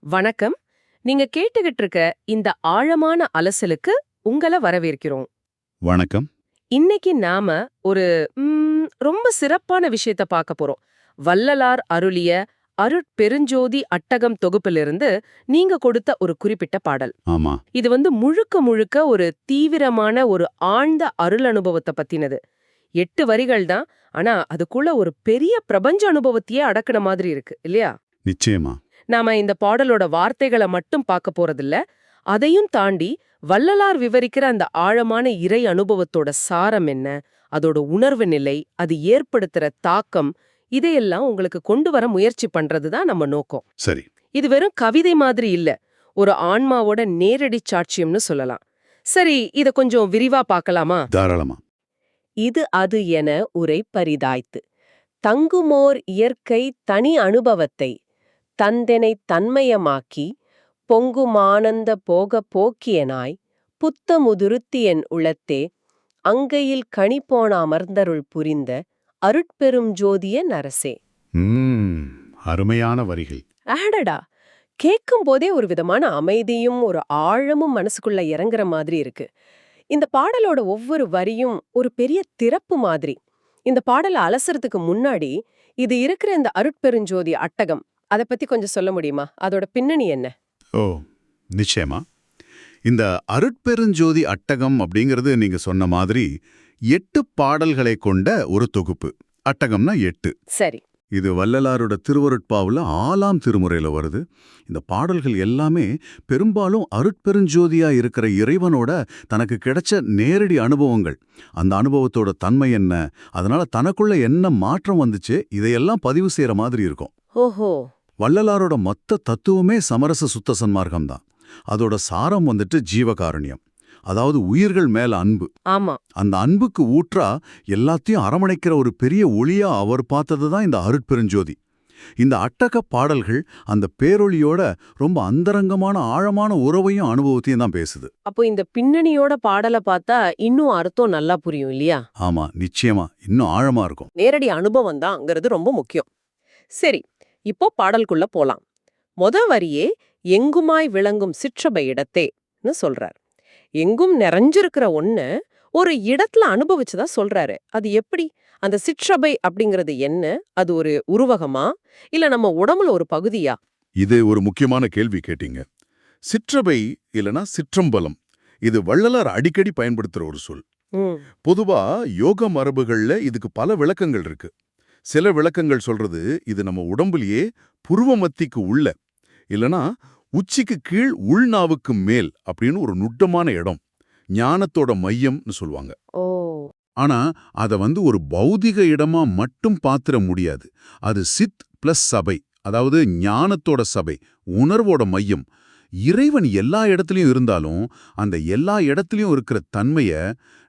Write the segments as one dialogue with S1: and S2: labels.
S1: வணக்கம். நீங்க கேட்டுகிட்டு இருக்க இந்த ஆழமான அலசலுக்கு உங்கள வரவேற்கிறோம்.
S2: வணக்கம்.
S1: இன்னைக்கு நாம ஒரு ரொம்ப சிறப்பான விஷயத்த பார்க்க போறோம். வள்ளலார் அருளிய அருட்பெருஞ்சோதி அட்டகம் தொகுப்பிலிருந்து நீங்க கொடுத்த ஒரு குறிப்பிட்ட பாடல்.
S2: ஆமா.
S1: இது வந்து முழுக்க முழுக்க ஒரு தீவிரமான ஒரு ஆழ்ந்த அருள் அனுபவத்தை பத்தினது. எட்டு வரிகள் தான். ஆனா அதுக்குள்ள ஒரு பெரிய பிரபஞ்ச அனுபவத்தையே அடக்குன மாதிரி இருக்கு இல்லையா?
S2: நிச்சயமா.
S1: நாம இந்த பாடலோட வார்த்தைகளை மட்டும் பார்க்க போறதில்ல. அதையும் தாண்டி வள்ளலார் விவரிக்கிற அந்த ஆழமான இறை அனுபவத்தோட சாரம் என்ன அதோட உணர்வு நிலை அது ஏற்படுத்துற தாக்கம் இதையெல்லாம் உங்களுக்கு கொண்டு வர முயற்சி பண்றது தான் நம்ம நோக்கம்.
S2: சரி.
S1: இது வெறும் கவிதை மாதிரி இல்ல ஒரு ஆன்மாவோட நேரடி சாட்சியம்னு சொல்லலாம். சரி இத கொஞ்சம் விரிவா பார்க்கலாமா?
S2: தாராளமா.
S1: இது அது என உரை பரிதாய்த்து. தங்குமோர் இயற்கை தனி அனுபவத்தை தந்தெனை தன்மயமாக்கி பொங்குமானந்த போக போக்கியனாய் புத்த முதுருத்தியன் உளத்தே அங்கையில் கணிப்போன அமர்ந்தருள் புரிந்த அருட்பெரும் ஜோதிய நரசே.
S2: அருமையான வரிகள்.
S1: அடடா! கேட்கும் போதே ஒரு விதமான அமைதியும் ஒரு ஆழமும் மனசுக்குள்ள இறங்குற மாதிரி இருக்கு. இந்த பாடலோட ஒவ்வொரு வரியும் ஒரு பெரிய திறப்பு மாதிரி. இந்த பாடலை அலசுறதுக்கு முன்னாடி இது இருக்கிற இந்த அருட்பெருஞ்சோதி அட்டகம் அத பத்தி கொஞ்சம் சொல்ல முடியுமா? அதோட பின்னணி என்ன?
S2: ஓ நிச்சயமா. இந்த அருட்பெருஞ்சோதி அட்டகம் அப்படிங்கிறது நீங்க சொன்ன மாதிரி எட்டு பாடல்களை கொண்ட ஒரு தொகுப்பு. அட்டகம்னா எட்டு.
S1: சரி.
S2: இது வள்ளலாரோட திருவருட்பாவுல ஆலாம் திருமுறையில வருது. இந்த பாடல்கள் எல்லாமே பெரும்பாலும் அருட்பெருஞ்சோதியா இருக்கிற இறைவனோட தனக்கு கிடைச்ச நேரடி அனுபவங்கள். அந்த அனுபவத்தோட தன்மை என்ன? அதனால தனக்குள்ள என்ன மாற்றம் வந்துச்சு? இதையெல்லாம் பதிவு செய்யற மாதிரி இருக்கும்.
S1: ஓஹோ.
S2: வள்ளலாரோட மொத்த தத்துவமே சமரச சுத்த சன்மார்க்கம் தான் அதோட சாரம் வந்துட்டு ஜீவகாருண்யம். அதாவது உயிர்கள் மேல அன்பு.
S1: ஆமா.
S2: அந்த அன்புக்கு ஊற்றா எல்லாத்தையும் அரவணைக்கிற ஒரு பெரிய ஒளியா அவர் பார்த்தது தான் இந்த அருட்பெருஞ்சோதி. இந்த அட்டக பாடல்கள் அந்த பேரொளியோட ரொம்ப அந்தரங்கமான ஆழமான உறவையும் அனுபவத்தையும் தான் பேசுது.
S1: அப்போ இந்த பின்னணியோட பாடலை பார்த்தா இன்னும் அர்த்தம் நல்லா புரியும் இல்லையா?
S2: ஆமா நிச்சயமா. இன்னும் ஆழமா இருக்கும்.
S1: நேரடி அனுபவம் தான்ங்கிறது ரொம்ப முக்கியம். சரி இப்போ பாடலுக்குள்ள போலாம். மொத வரியே எங்குமாய் விளங்கும் சிற்றபை இடத்தேன்னு சொல்றார். எங்கும் நிறைஞ்சிருக்கிற ஒண்ண ஒரு இடத்துல அனுபவிச்சுதா சொல்றாரு. அது எப்படி? அந்த சிற்றபை அப்படிங்கிறது என்ன? அது ஒரு உருவகமா? இல்ல நம்ம உடம்புல ஒரு பகுதியா?
S2: இது ஒரு முக்கியமான கேள்வி கேட்டீங்க. சிற்றபை இல்லனா சிற்றம்பலம். இது வள்ளலார் அடிக்கடி பயன்படுத்துற ஒரு சொல். பொதுவா யோக மரபுகள்ல இதுக்கு பல விளக்கங்கள் இருக்கு. சில விளக்கங்கள் சொல்றது இது நம்ம உடம்புலயே புருவ மத்திக்கு உள்ள இல்லனா உச்சிக்கு கீழ் உள்நாவுக்கு மேல் அப்படின்னு ஒரு நுட்டமான இடம். ஞானத்தோட மையம்னு சொல்லுவாங்க. ஆனா அத வந்து ஒரு பௌதிக இடமா மட்டும் பாத்திர முடியாது. அது சித் பிளஸ் சபை அதாவது ஞானத்தோட சபை உணர்வோட மையம். இறைவன் எல்லா இடத்துலயும் இருந்தாலும் அந்த எல்லா இடத்துலயும் இருக்கிற தன்மைய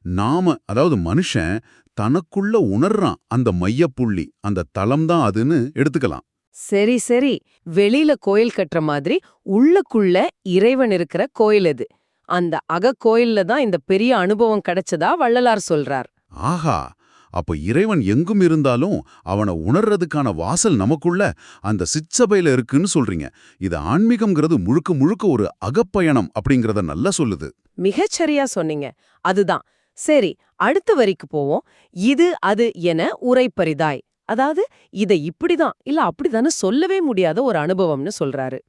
S2: நாம அதாவது மனுஷன் தனக்குள்ள உணர்றான் அந்த மையப்புள்ளி அந்த தளம் தான் அதுன்னு எடுத்துக்கலாம்.
S1: சரி சரி. வெளியில கோயில் கட்டுற மாதிரி உள்ளுக்குள்ள இறைவன் இருக்கிற கோயில் இது. அந்த அக கோயில்ல தான் இந்த பெரிய அனுபவம் கிடைச்சதா வள்ளலார் சொல்றார்.
S2: ஆஹா! அப்ப இறைவன் எங்கும் இருந்தாலும் அவனை உணர்றதுக்கான வாசல் நமக்குள்ள அந்த சிற்சபையில இருக்குன்னு சொல்றீங்க. இது ஆன்மீகம்ங்கிறது முழுக்க முழுக்க ஒரு அகப்பயணம் அப்படிங்கறத நல்லா சொல்லுது.
S1: மிகச்சரியா சொன்னீங்க. அதுதான். சரி அடுத்த வரிக்கு போவோம். இது அது என உரைப்பரிதாய். அதாவது இதை இப்படிதான் இல்ல அப்படிதான்னு சொல்லவே முடியாத ஒரு அனுபவம்னு சொல்றாரு.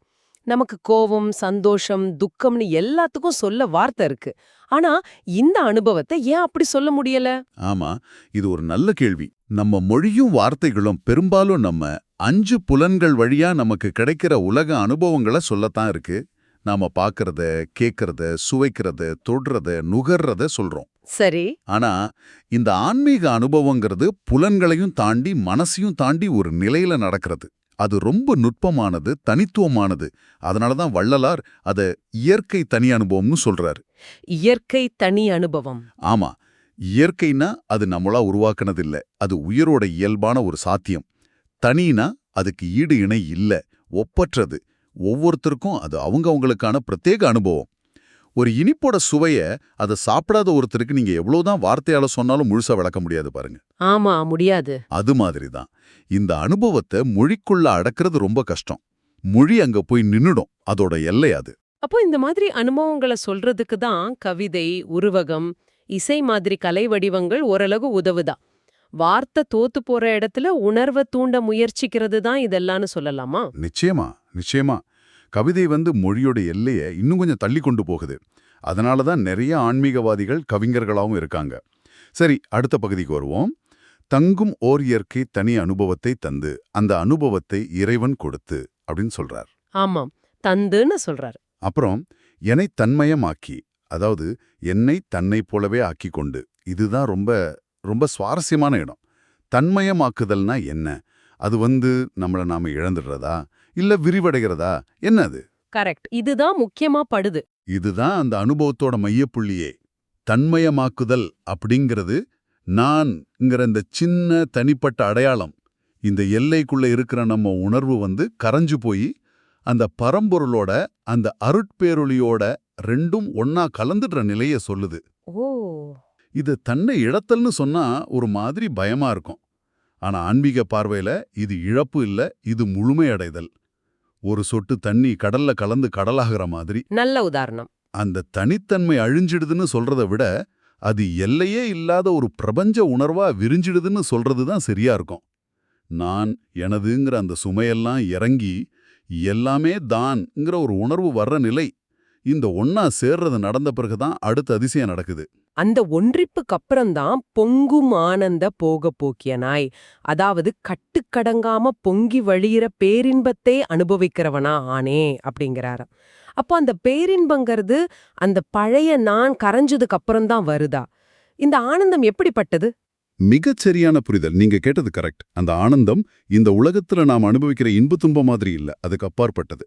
S1: நமக்கு கோபம் சந்தோஷம் துக்கம்னு எல்லாத்துக்கும் சொல்ல வார்த்தை இருக்கு. ஆனா இந்த அனுபவத்தை ஏன் அப்படி சொல்ல முடியல?
S2: ஆமா இது ஒரு நல்ல கேள்வி. நம்ம மொழியும் வார்த்தைகளும் பெரும்பாலும் நம்ம அஞ்சு புலன்கள் வழியா நமக்கு கிடைக்கிற உலக அனுபவங்களை சொல்லத்தான் இருக்கு. நாம பாக்குறத கேக்குறத சுவைக்கிறத தொடுறத நுகர்றத சொல்றோம்.
S1: சரி.
S2: ஆனா இந்த ஆன்மீக அனுபவங்கிறது புலன்களையும் தாண்டி மனசையும் தாண்டி ஒரு நிலையில நடக்கிறது. அது ரொம்ப நுட்பமானது தனித்துவமானது. அதனால தான் வள்ளலார் அத இயற்கை தனி அனுபவம்னு சொல்றாரு.
S1: இயற்கை தனி அனுபவம்.
S2: ஆமா. இயற்கைனா அது நம்மளா உருவாக்குனதில்ல. அது உயிரோட இயல்பான ஒரு சாத்தியம். தனினா அதுக்கு ஈடு இணை இல்ல. ஒப்பற்றது. ஒவ்வொருத்தருக்கும் அது அவங்க அவங்களுக்கான பிரத்யேக அனுபவம். ஒரு இனிப்போட சுவைய அதை சாப்பிடாத ஒருத்தருக்கு நீங்க எவ்வளவுதான் வார்த்தையால சொன்னாலும் முழுசா விளக்க முடியாது பாருங்க.
S1: ஆமா முடியாது.
S2: அது மாதிரி தான் இந்த அனுபவத்தை மொழிக்குள்ள அடக்கிறது ரொம்ப கஷ்டம். மொழி அங்க போய் நின்னுடும். அதோட எல்லை அது.
S1: அப்போ இந்த மாதிரி அனுபவங்களை சொல்றதுக்கு தான் கவிதை உருவகம் இசை மாதிரி கலை வடிவங்கள் ஓரளவு உதவுதா? வார்த்தை தோத்து போற இடத்துல உணர்வை தூண்ட முயற்சிக்கிறது தான் இதெல்லாம்னு சொல்லலாமா?
S2: நிச்சயமா. நிச்சயமா. கவிதை வந்து மொழியோட எல்லையை இன்னும் கொஞ்சம் தள்ளி கொண்டு போகுது. அதனால தான் நிறைய ஆன்மீகவாதிகள் கவிஞர்களாவும் இருக்காங்க. சரி அடுத்த பகுதிக்கு வருவோம். தங்கும் ஓர் இயற்கை தனி அனுபவத்தை தந்து அந்த அனுபவத்தை இறைவன் கொடுத்து அப்படின்னு சொல்றார்.
S1: ஆமாம் தந்துன்னு சொல்றாரு.
S2: அப்புறம் என்னை தன்மயமாக்கி அதாவது என்னை தன்னைப் போலவே ஆக்கிக் கொண்டு இதுதான் ரொம்ப ரொம்ப சுவாரஸ்யமான இடம். தன்மயமாக்குதல்னா என்ன? அது வந்து நம்மள நாம இழந்துடுறதா? இல்ல விரிவடைகிறதா? என்ன அது
S1: கரெக்ட். இதுதான் முக்கியமா படுது.
S2: இதுதான் அந்த அனுபவத்தோட மையப்புள்ளியே. தன்மயமாக்குதல் அப்படிங்கிறது நான்ங்கிற இந்த சின்ன தனிப்பட்ட அடையாளம். இந்த எல்லைக்குள்ள இருக்கிற நம்ம உணர்வு வந்து கரைஞ்சு போய் அந்த பரம்பொருளோட அந்த அருட்பேரொளியோட ரெண்டும் ஒன்னா கலந்துடுற நிலைய சொல்லுது.
S1: ஓ.
S2: இது தன்னை இழத்தல்னு சொன்னா ஒரு மாதிரி பயமா இருக்கும். ஆனா ஆன்மீக பார்வையில இது இழப்பு இல்ல இது முழுமையடைதல். ஒரு சொட்டு தண்ணி கடல்ல கலந்து கடலாகிற மாதிரி.
S1: நல்ல உதாரணம்.
S2: அந்த தனித்தன்மை அழிஞ்சிடுதுன்னு சொல்றத விட அது எல்லையே இல்லாத ஒரு பிரபஞ்ச உணர்வா விரிஞ்சிடுதுன்னு சொல்றது தான் சரியா இருக்கும். நான் எனதுங்கிற அந்த சுமையெல்லாம் இறங்கி எல்லாமே தான்ங்கிற ஒரு உணர்வு வர்ற நிலை இந்த ஒன்னா சேர்றது நடந்த பிறகுதான் அடுத்த அதிசயம் நடக்குது.
S1: அந்த ஒன்றிப்புக்கு அப்புறம்தான் பொங்கும் ஆனந்த போக போக்கிய நாய். அதாவது கட்டுக்கடங்காம பொங்கி வழியிற பேரின்பத்தை அனுபவிக்கிறவனா ஆனே அப்படிங்கிறாரு அப்போ அந்த பேரின்பங்கிறது அந்த பழைய நான் கரைஞ்சதுக்கு அப்புறம்தான் வருதா? இந்த ஆனந்தம் எப்படிப்பட்டது?
S2: மிகச் சரியான புரிதல். நீங்க கேட்டது கரெக்ட். அந்த ஆனந்தம் இந்த உலகத்துல நாம் அனுபவிக்கிற இன்ப துன்பம் மாதிரி இல்ல. அதுக்கு அப்பாற்பட்டது.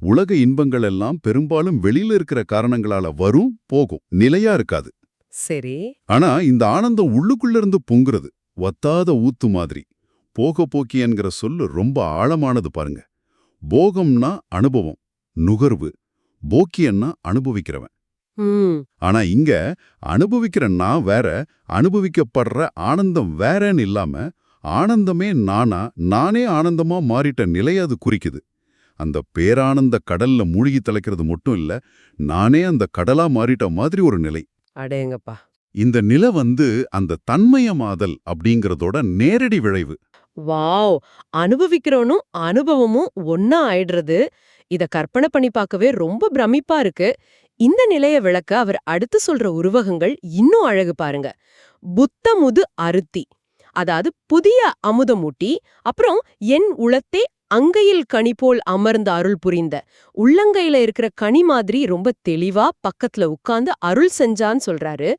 S2: உலக இன்பங்கள் எல்லாம் பெரும்பாலும் வெளியில இருக்கிற காரணங்களால வரும் போகும். நிலையா இருக்காது.
S1: சரி.
S2: ஆனா இந்த ஆனந்தம் உள்ளுக்குள்ள இருந்து பொங்குறது வத்தாத ஊத்து மாதிரி. போக போக்கி என்கிற சொல்லு ரொம்ப ஆழமானது பாருங்க. போகம்னா அனுபவம் நுகர்வு. போக்கியன்னா அனுபவிக்கிறவன். ஆனா இங்க அனுபவிக்கிற நான் வேற அனுபவிக்கப்படுற ஆனந்தம் வேறன்னு இல்லாம ஆனந்தமே நானா நானே ஆனந்தமா மாறிட்ட நிலைய அது குறிக்குது. அந்த பேரானந்த கடல்ல மூழ்கி தலைக்கிறது மட்டும் இல்ல நானே அந்த கடலா மாறிட்ட மாதிரி ஒரு நிலை.
S1: அடேங்கப்பா.
S2: இந்த நிலை வந்து அந்த தன்மயமாதல் அப்படிங்கறதோட நேரடி விளைவு.
S1: வாவ்! அனுபவிக்கிறோனும் அனுபவமும் ஒன்னா ஆயிடுறது. இத கற்பனை பண்ணி பார்க்கவே ரொம்ப பிரமிப்பா இருக்கு. இந்த நிலைய விளக்க அவர் அடுத்து சொல்ற உருவகங்கள் இன்னும் அழகு பாருங்க. புத்தமுது அருத்தி அதாவது புதிய அமுதமூட்டி அப்புறம் என் உளத்தே அங்கையில் கனி போல் அமர்ந்த அருள் புரிந்த. உள்ளங்கையில இருக்கிற கனி மாதிரி ரொம்ப தெளிவா பக்கத்துல உட்கார்ந்து அருள் செஞ்சான்னு சொல்றாரு.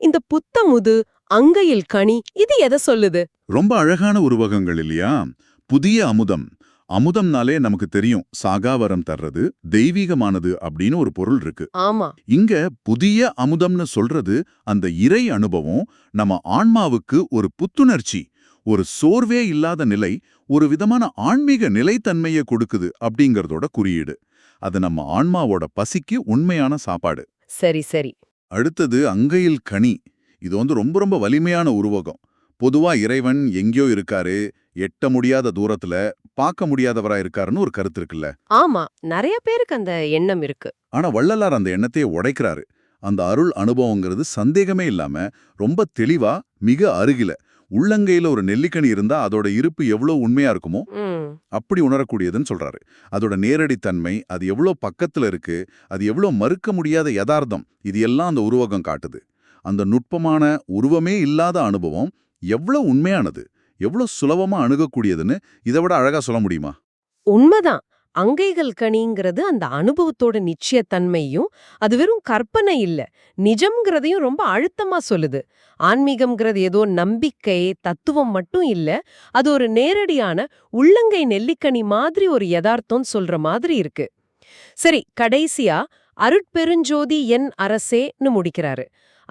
S1: இந்த புத்தமுது அங்கையில் கனி இது எதை சொல்லுது?
S2: ரொம்ப அழகான உருவகங்கள் இல்லையா? புதிய அமுதம். அமுதம்னாலே நமக்கு தெரியும் சாகாவரம் தர்றது தெய்வீகமானது அப்படின்னு ஒரு பொருள் இருக்கு.
S1: ஆமா.
S2: இங்க புதிய அமுதம்னு சொல்றது அந்த இறை அனுபவம் நம்ம ஆன்மாவுக்கு ஒரு புத்துணர்ச்சி. ஒரு சோர்வே இல்லாத நிலை ஒரு விதமான ஆன்மீக நிலைத்தன்மையை கொடுக்குது அப்படிங்கறதோட குறியீடு. அது நம்ம ஆன்மாவோட பசிக்கு உண்மையான சாப்பாடு.
S1: சரி சரி.
S2: அடுத்தது அங்கையில் கனி. இது வந்து ரொம்ப ரொம்ப வலிமையான உருவகம். பொதுவா இறைவன் எங்கேயோ இருக்காரு எட்ட முடியாத தூரத்துல பார்க்க முடியாதவரா இருக்காருன்னு ஒரு கருத்து இருக்குல்ல.
S1: ஆமா நிறைய பேருக்கு அந்த எண்ணம் இருக்கு.
S2: ஆனா வள்ளலார் அந்த எண்ணத்தையே உடைக்கிறாரு. அந்த அருள் அனுபவங்கிறது சந்தேகமே இல்லாம ரொம்ப தெளிவா மிக அருகில. உள்ளங்கையில ஒரு நெல்லிக்கனி இருந்தா அதோட இருப்பு எவ்வளவு உண்மையா இருக்குமோ அப்படி உணரக்கூடியதுன்னு சொல்றாரு. அதோட நேரடித்தன்மை அது எவ்வளோ பக்கத்துல இருக்கு அது எவ்வளோ மறுக்க முடியாத யதார்த்தம் இது எல்லாம் அந்த உருவகம் காட்டுது. அந்த நுட்பமான உருவமே இல்லாத அனுபவம் எவ்வளவு உண்மையானது எவ்வளோ சுலபமா அணுகக்கூடியதுன்னு இதை விட அழகா சொல்ல முடியுமா?
S1: உண்மைதான். அங்கைகள் கனிங்கிறது அந்த அனுபவத்தோட நிச்சயத்தன்மையும் அது வெறும் கற்பனை இல்ல. நிஜம்ங்கிறதையும் ரொம்ப அழுத்தமா சொல்லுது. ஆன்மீகம்ங்கிறது ஏதோ நம்பிக்கை தத்துவம் மட்டும் இல்ல அது ஒரு நேரடியான உள்ளங்கை நெல்லிக்கனி மாதிரி ஒரு யதார்த்தம் சொல்ற மாதிரி இருக்கு. சரி கடைசியா அருட்பெருஞ்சோதி என் அரசேன்னு முடிக்கிறாரு.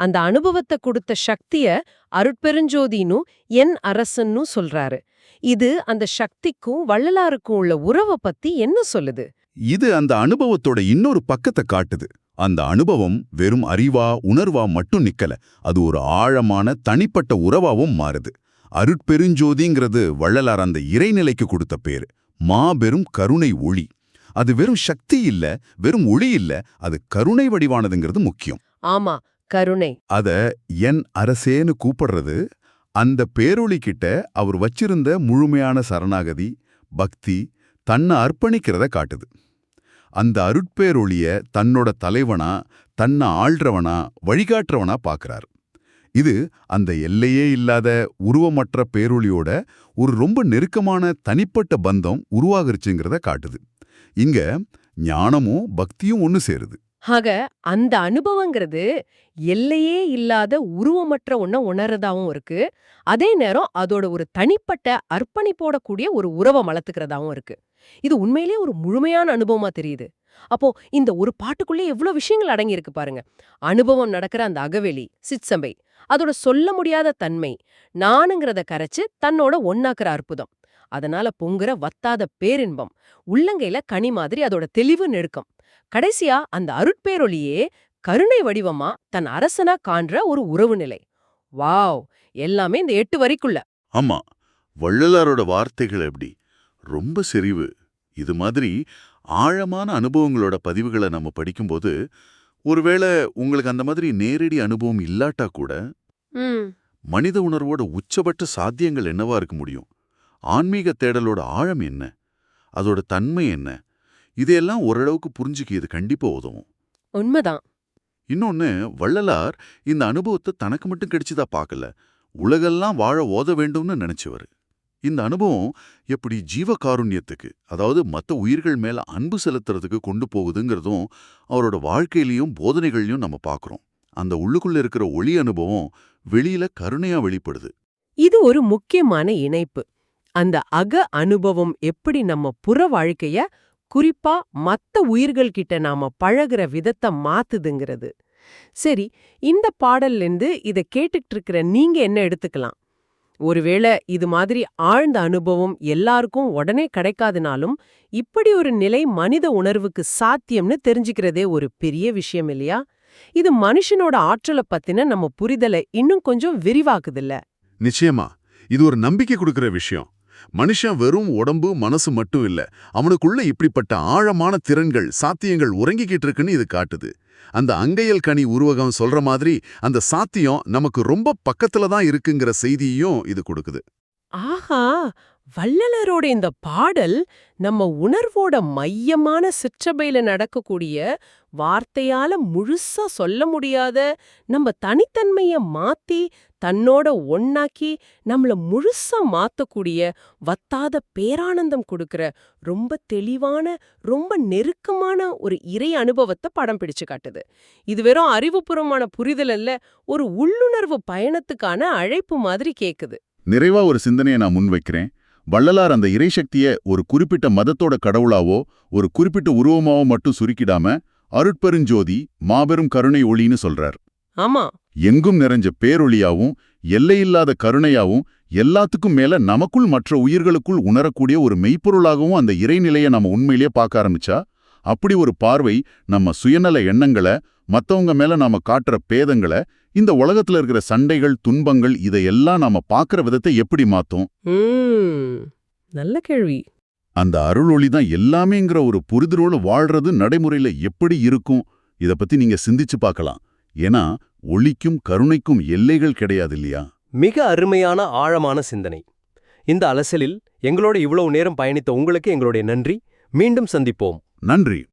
S1: அந்த அனுபவத்தை கொடுத்த சக்திய அருட்பெருஞ்சோதின்னு என் அரசன்னு சொல்றாரு. இது அந்த சக்திக்கும் வள்ளலாருக்கும் உள்ள உறவை பத்தி என்ன சொல்லுது?
S2: இது அந்த அனுபவத்தோட இன்னொரு பக்கத்தை காட்டுது. அந்த அனுபவம் வெறும் அறிவா உணர்வா மட்டும் நிக்கல. அது ஒரு ஆழமான தனிப்பட்ட உறவாவும் மாறுது. அருட்பெருஞ்சோதிங்கிறது வள்ளலார் அந்த இறைநிலைக்கு கொடுத்த பேரு. மாபெரும் கருணை ஒளி. அது வெறும் சக்தி இல்ல வெறும் ஒளி இல்ல அது கருணை வடிவானதுங்கிறது முக்கியம்.
S1: ஆமா. கருணை.
S2: அத என் அரசேன்னு கூப்பிடுறது அந்த பேரொளி கிட்ட அவர் வச்சிருந்த முழுமையான சரணாகதி பக்தி தன்னை அர்ப்பணிக்கிறத காட்டுது. அந்த அருட்பேரொளிய தன்னோட தலைவனா தன்னை ஆள்றவனா வழிகாட்டுறவனா பார்க்கிறார் இது அந்த எல்லையே இல்லாத உருவமற்ற பேரொளியோட ஒரு ரொம்ப நெருக்கமான தனிப்பட்ட பந்தம் உருவாகிருச்சுங்கிறத காட்டுது. இங்க ஞானமும் பக்தியும் ஒன்னு சேருது.
S1: ஆக அந்த அனுபவங்கிறது எல்லையே இல்லாத உருவமற்ற ஒன்ன உணர்றதாவும் இருக்கு. அதே நேரம் அதோட ஒரு தனிப்பட்ட அர்ப்பணிப்போட கூடிய ஒரு உறவை வளர்த்துக்கிறதாவும் இருக்கு. இது உண்மையிலேயே ஒரு முழுமையான அனுபவமா தெரியுது. அப்போ இந்த ஒரு பாட்டுக்குள்ளே எவ்வளோ விஷயங்கள் அடங்கியிருக்கு பாருங்க. அனுபவம் நடக்கிற அந்த அகவெளி சிற்சபை அதோட சொல்ல முடியாத தன்மை நானுங்கிறத கரைச்சு தன்னோட ஒன்னாக்குற அற்புதம் அதனால பொங்குற வத்தாத பேரின்பம் உள்ளங்கையில கனி மாதிரி அதோட தெளிவு நெருக்கம் கடைசியா அந்த அருட்பேரொளியே கருணை வடிவமா தன் அரசனா காண்ற ஒரு உறவு நிலை. வாவ்! எல்லாமே இந்த எட்டு வரிக்குள்ள.
S2: ஆமா வள்ளலாரோட வார்த்தைகள் எப்படி? ரொம்ப செறிவு. இது மாதிரி ஆழமான அனுபவங்களோட பதிவுகளை நம்ம படிக்கும்போது ஒருவேளை உங்களுக்கு அந்த மாதிரி நேரடி அனுபவம் இல்லாட்டா கூட மனித உணர்வோட உச்சபட்ச சாத்தியங்கள் என்னவா இருக்க முடியும்? ஆன்மீக தேடலோட ஆழம் என்ன? அதோட தன்மை என்ன? இதையெல்லாம் ஓரளவுக்கு புரிஞ்சுக்க இது கண்டிப்பா உதவும்.
S1: உண்மைதான்.
S2: இன்னொன்னு வள்ளலார் இந்த அனுபவத்தை தனக்கு மட்டும் கிடைச்சதா பார்க்கல. உலகெல்லாம் வாழ ஓத வேண்டும்னு நினைச்சவர். இந்த அனுபவம் எப்படி ஜீவகாருண்யத்துக்கு அதாவது மத்த உயிர்கள் மேல அன்பு செலுத்துறதுக்கு கொண்டு போகுதுங்கிறதும் அவரோட வாழ்க்கையிலயும் போதனைகள்லயும் நம்ம பார்க்கறோம் அந்த உள்ளுக்குள்ள இருக்கிற ஒளி அனுபவம் வெளியில கருணையா வெளிப்படுது.
S1: இது ஒரு முக்கியமான இணைப்பு. அந்த அக அனுபவம் எப்படி நம்ம புற வாழ்க்கைய குறிப்பா மத்த உயிர்கள் கிட்ட நாம பழகுற விதத்தை மாத்துதுங்கிறது. சரி இந்த பாடல்ல இருந்து இத கேட்டுட்டு இருக்கிற நீங்க என்ன எடுத்துக்கலாம்? ஒருவேளை இது மாதிரி ஆழ்ந்த அனுபவம் எல்லாருக்கும் உடனே கிடைக்காதுனாலும் இப்படி ஒரு நிலை மனித உணர்வுக்கு சாத்தியம்னு தெரிஞ்சுக்கிறதே ஒரு பெரிய விஷயம் இல்லையா? இது மனுஷனோட ஆற்றலை பத்தின நம்ம புரிதலை இன்னும் கொஞ்சம் விரிவாக்குதில்ல.
S2: நிச்சயமா. இது ஒரு நம்பிக்கை கொடுக்கிற விஷயம். மனுஷன் வெறும் உடம்பு மனசு மட்டும் இல்ல அவனுக்குள்ள இப்படிப்பட்ட ஆழமான திறன்கள் சாத்தியங்கள் உறங்கிக்கிட்டு இருக்குன்னு இது காட்டுது. அந்த அங்கையல் கனி உருவகம் சொல்ற மாதிரி அந்த சாத்தியம் நமக்கு ரொம்ப பக்கத்துல தான் இருக்குங்கிற செய்தியையும் இது கொடுக்குது.
S1: ஆஹா! வள்ளலரோட இந்த பாடல் நம்ம உணர்வோட மையமான சிற்றபையில நடக்கக்கூடிய வார்த்தையால முழுசா சொல்ல முடியாத நம்ம தனித்தன்மைய மாத்தி தன்னோட ஒன்னாக்கி நம்மள முழுசா மாத்தக்கூடிய வத்தாத பேரானந்தம் கொடுக்கிற ரொம்ப தெளிவான ரொம்ப நெருக்கமான ஒரு இறை அனுபவத்தை படம் பிடிச்சு காட்டுது. இது வெறும் அறிவுபூர்வமான புரிதல் அல்ல ஒரு உள்ளுணர்வு பயணத்துக்கான அழைப்பு மாதிரி கேக்குது.
S2: நிறைவா ஒரு சிந்தனையை நான் முன்வைக்கிறேன். வள்ளலார் அந்த இறைசக்தியை ஒரு குறிப்பிட்ட மதத்தோட கடவுளாவோ ஒரு குறிப்பிட்ட உருவமாவோ மட்டும் சுருக்கிடாம அருட்பெருஞ்சோதி மாபெரும் கருணை ஒளின்னு சொல்றார்.
S1: ஆமா.
S2: எங்கும் நிறைஞ்ச பேரொளியாவும் எல்லையில்லாத கருணையாவும் எல்லாத்துக்கும் மேல நமக்குள் மற்ற உயிர்களுக்குள் உணரக்கூடிய ஒரு மெய்ப்பொருளாகவும் அந்த இறைநிலையை நம்ம உண்மையிலேயே பார்க்க ஆரம்பிச்சா அப்படி ஒரு பார்வை நம்ம சுயநல எண்ணங்களை மத்தவங்க மேல நாம காட்டுற பேதங்களை இந்த உலகத்துல இருக்கிற சண்டைகள் துன்பங்கள் இதையெல்லாம் நாம பார்க்கற விதத்தை எப்படி மாத்தும்?
S1: நல்ல கேள்வி.
S2: அந்த அருளொளி தான் எல்லாமேங்கிற ஒரு புரிதலோடு வாழ்றது நடைமுறையில எப்படி இருக்கும்? இத பத்தி நீங்க சிந்திச்சு பார்க்கலாம். ஏன்னா ஒளிக்கும் கருணைக்கும் எல்லைகள் கிடையாது இல்லையா
S3: மிக அருமையான ஆழமான சிந்தனை. இந்த அலசலில் எங்களோட இவ்வளவு நேரம் பயணித்த உங்களுக்கு எங்களுடைய நன்றி. மீண்டும் சந்திப்போம்.
S2: நன்றி.